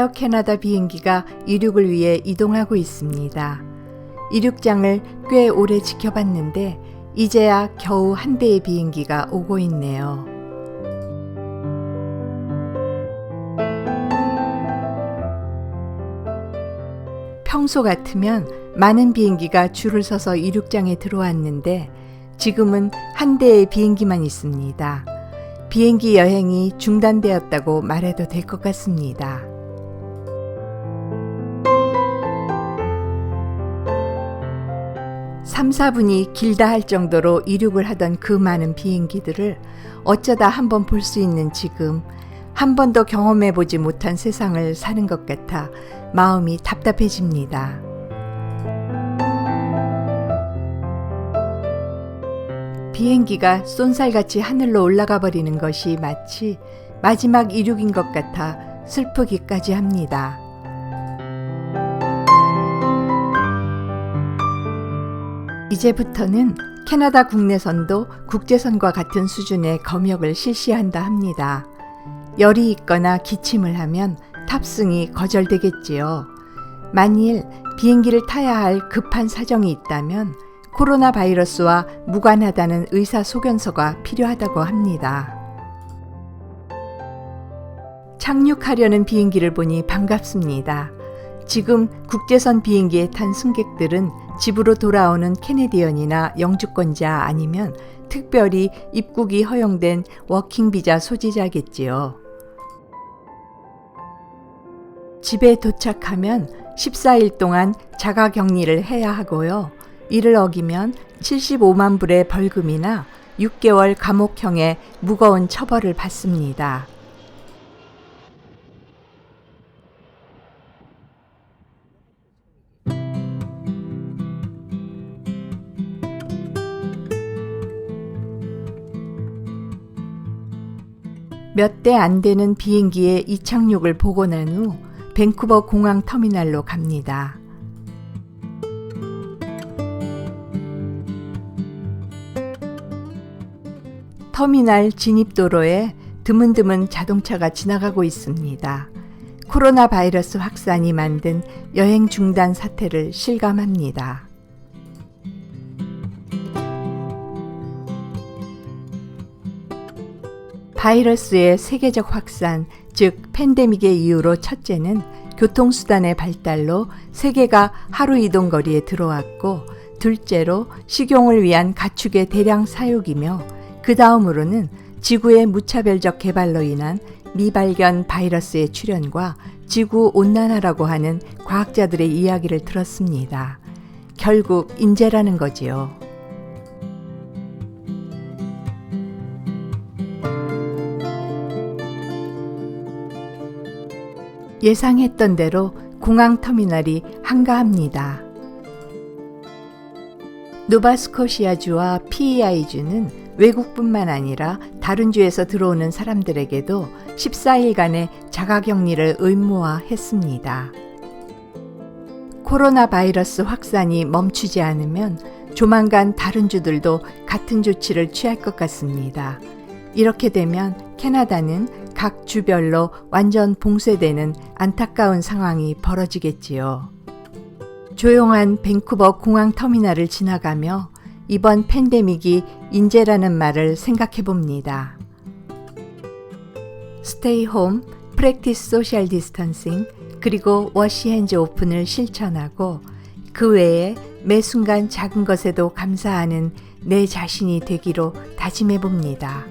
에어 캐나다 비행기가 이륙을 위해 이동하고 있습니다. 이륙장을 꽤 오래 지켜봤는데 이제야 겨우 한 대의 비행기가 오고 있네요. 평소 같으면 많은 비행기가 줄을 서서 이륙장에 들어왔는데 지금은 한 대의 비행기만 있습니다. 비행기 여행이 중단되었다고 말해도 될 것 같습니다. 삼, 4분이 길다 할 정도로 이륙을 하던 그 많은 비행기들을 어쩌다 한번 볼 수 있는 지금 한 번도 경험해 보지 못한 세상을 사는 것 같아 마음이 답답해집니다. 비행기가 쏜살같이 하늘로 올라가 버리는 것이 마치 마지막 이륙인 것 같아 슬프기까지 합니다. 이제부터는 캐나다 국내선도 국제선과 같은 수준의 검역을 실시한다 합니다. 열이 있거나 기침을 하면 탑승이 거절되겠지요. 만일 비행기를 타야 할 급한 사정이 있다면 코로나 바이러스와 무관하다는 의사 소견서가 필요하다고 합니다. 착륙하려는 비행기를 보니 반갑습니다. 지금 국제선 비행기에 탄 승객들은 집으로 돌아오는 캐네디언이나 영주권자 아니면 특별히 입국이 허용된 워킹 비자 소지자겠지요. 집에 도착하면 14일 동안 자가 격리를 해야 하고요. 이를 어기면 75만 불의 벌금이나 6개월 감옥형의 무거운 처벌을 받습니다. 몇 대 안 되는 비행기의 이착륙을 보고 난 후 밴쿠버 공항 터미널로 갑니다. 터미널 진입도로에 드문드문 자동차가 지나가고 있습니다. 코로나 바이러스 확산이 만든 여행 중단 사태를 실감합니다. 바이러스의 세계적 확산, 즉 팬데믹의 이유로 첫째는 교통수단의 발달로 세계가 하루 이동 거리에 들어왔고, 둘째로 식용을 위한 가축의 대량 사육이며, 그 다음으로는 지구의 무차별적 개발로 인한 미발견 바이러스의 출현과 지구 온난화라고 하는 과학자들의 이야기를 들었습니다. 결국 인재라는 거지요. 예상했던 대로 공항 터미널이 한가합니다. 노바스코시아주와 PEI주는 외국뿐만 아니라 다른 주에서 들어오는 사람들에게도 14일간의 자가격리를 의무화했습니다. 코로나 바이러스 확산이 멈추지 않으면 조만간 다른 주들도 같은 조치를 취할 것 같습니다. 이렇게 되면 캐나다는 각 주별로 완전 봉쇄되는 안타까운 상황이 벌어지겠지요. 조용한 밴쿠버 공항 터미널을 지나가며 이번 팬데믹이 인재라는 말을 생각해 봅니다. 스테이 홈, 프랙티스 소셜 디스턴싱, 그리고 워시 핸즈 오픈을 실천하고 그 외에 매 순간 작은 것에도 감사하는 내 자신이 되기로 다짐해 봅니다.